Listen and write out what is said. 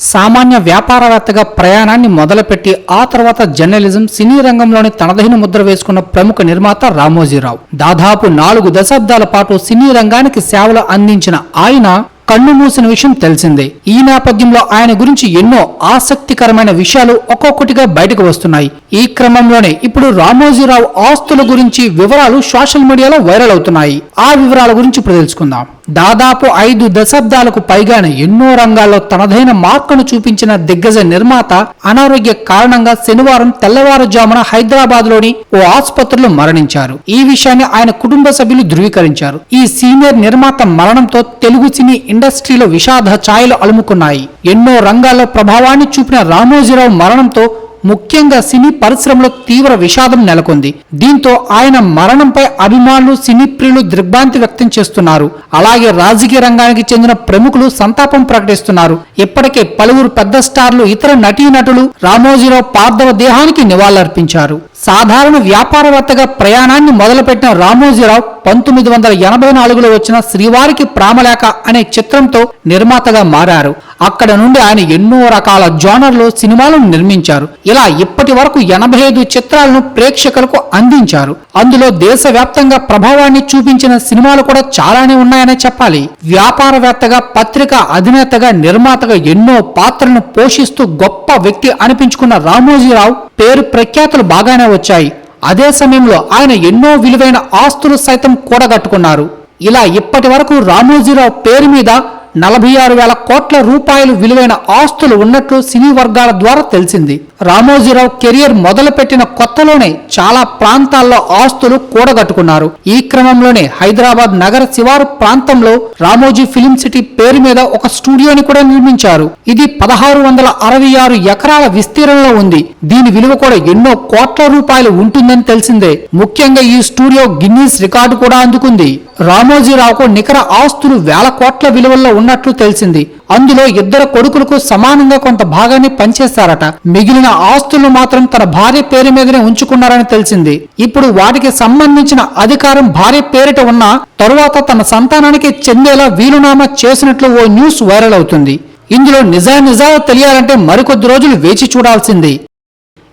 సామాన్య వ్యాపారవేత్తగా ప్రయాణాన్ని మొదలుపెట్టి ఆ తర్వాత జర్నలిజం సినీ రంగంలోని తనదైన ముద్ర వేసుకున్న ప్రముఖ నిర్మాత రామోజీరావు. దాదాపు నాలుగు దశాబ్దాల పాటు సినీ రంగానికి సేవలు అందించిన ఆయన కన్ను మూసిన విషయం తెలిసిందే. ఈ నేపథ్యంలో ఆయన గురించి ఎన్నో ఆసక్తికరమైన విషయాలు ఒక్కొక్కటిగా బయటకు వస్తున్నాయి. ఈ క్రమంలోనే ఇప్పుడు రామోజీరావు ఆస్తుల గురించి వివరాలు సోషల్ మీడియాలో వైరల్ అవుతున్నాయి. ఆ వివరాల గురించి ఇప్పుడు తెలుసుకుందాం. దాదాపు ఐదు దశాబ్దాలకు పైగానే ఎన్నో రంగాల్లో తనదైన మార్కును చూపించిన దిగ్గజ నిర్మాత అనారోగ్య కారణంగా శనివారం తెల్లవారుజామున హైదరాబాద్లోని ఓ ఆసుపత్రిలో మరణించారు. ఈ విషయాన్ని ఆయన కుటుంబ సభ్యులు ధృవీకరించారు. ఈ సీనియర్ నిర్మాత మరణంతో తెలుగు సినీ ఇండస్ట్రీలో విషాద ఛాయలు అలుముకున్నాయి. ఎన్నో రంగాల్లో ప్రభావాన్ని చూపిన రామోజీరావు మరణంతో ముఖ్యంగా సినీ పరిశ్రమలో తీవ్ర విషాదం నెలకొంది. దీంతో ఆయన మరణంపై అభిమానులు సినీ ప్రియులు దిగ్భ్రాంతి వ్యక్తం చేస్తున్నారు. అలాగే రాజకీయ రంగానికి చెందిన ప్రముఖులు సంతాపం ప్రకటిస్తున్నారు. ఇప్పటికే పలువురు పెద్ద స్టార్లు ఇతర నటీనటులు రామోజీరావు పార్థవ దేహానికి నివాళులర్పించారు. సాధారణ వ్యాపారవేత్తగా ప్రయాణాన్ని మొదలుపెట్టిన రామోజీరావు పంతొమ్మిది వందల ఎనభై నాలుగులో వచ్చిన శ్రీవారికి ప్రామలేఖ అనే చిత్రంతో నిర్మాతగా మారారు. అక్కడ నుండి ఆయన ఎన్నో రకాల జోనర్లో సినిమాలను నిర్మించారు. ఇలా ఇప్పటి వరకు ఎనభై ఐదు చిత్రాలను ప్రేక్షకులకు అందించారు. అందులో దేశవ్యాప్తంగా ప్రభావాన్ని చూపించిన సినిమాలు కూడా చాలానే ఉన్నాయనే చెప్పాలి. వ్యాపారవేత్తగా పత్రికా అధినేతగా నిర్మాతగా ఎన్నో పాత్రలను పోషిస్తూ గొప్ప వ్యక్తి అనిపించుకున్న రామోజీరావు పేరు ప్రఖ్యాతులు బాగానే వచ్చాయి. అదే సమయంలో ఆయన ఎన్నో విలువైన ఆస్తులు సైతం కూడగట్టుకున్నారు. ఇలా ఇప్పటి వరకు రామోజీరావు పేరు మీద నలభై ఆరు వేల కోట్ల రూపాయలు విలువైన ఆస్తులు ఉన్నట్లు సినీ వర్గాల ద్వారా తెలిసింది. రామోజీరావు కెరియర్ మొదలుపెట్టిన కొత్తలోనే చాలా ప్రాంతాల్లో ఆస్తులు కూడగట్టుకున్నారు. ఈ క్రమంలోనే హైదరాబాద్ నగర శివారు ప్రాంతంలో రామోజీ ఫిలిం సిటీ పేరు మీద ఒక స్టూడియోని కూడా నిర్మించారు. ఇది పదహారు వందల అరవై ఆరు ఎకరాల విస్తీర్ణంలో ఉంది. దీని విలువ కూడా ఎన్నో కోట్ల రూపాయలు ఉంటుందని తెలిసిందే. ముఖ్యంగా ఈ స్టూడియో గిన్నీస్ రికార్డు కూడా అందుకుంది. రామోజీరావుకు నికర ఆస్తులు వేల కోట్ల విలువల్లో ఉన్నట్లు తెలిసింది. అందులో ఇద్దరు కొడుకులకు సమానంగా కొంత భాగాన్ని పనిచేశారట. మిగిలిన ఆస్తులను మాత్రం తన భార్య పేరు మీదనే ఉంచుకున్నారని తెలిసింది. ఇప్పుడు వాటికి సంబంధించిన అధికారం భార్య పేరిట ఉన్న తరువాత తన సంతానానికి చెందేలా వీలునామా చేసినట్లు ఓ న్యూస్ వైరల్ అవుతుంది. ఇందులో నిజా నిజాలు తెలియాలంటే మరికొద్ది రోజులు వేచి చూడాల్సింది.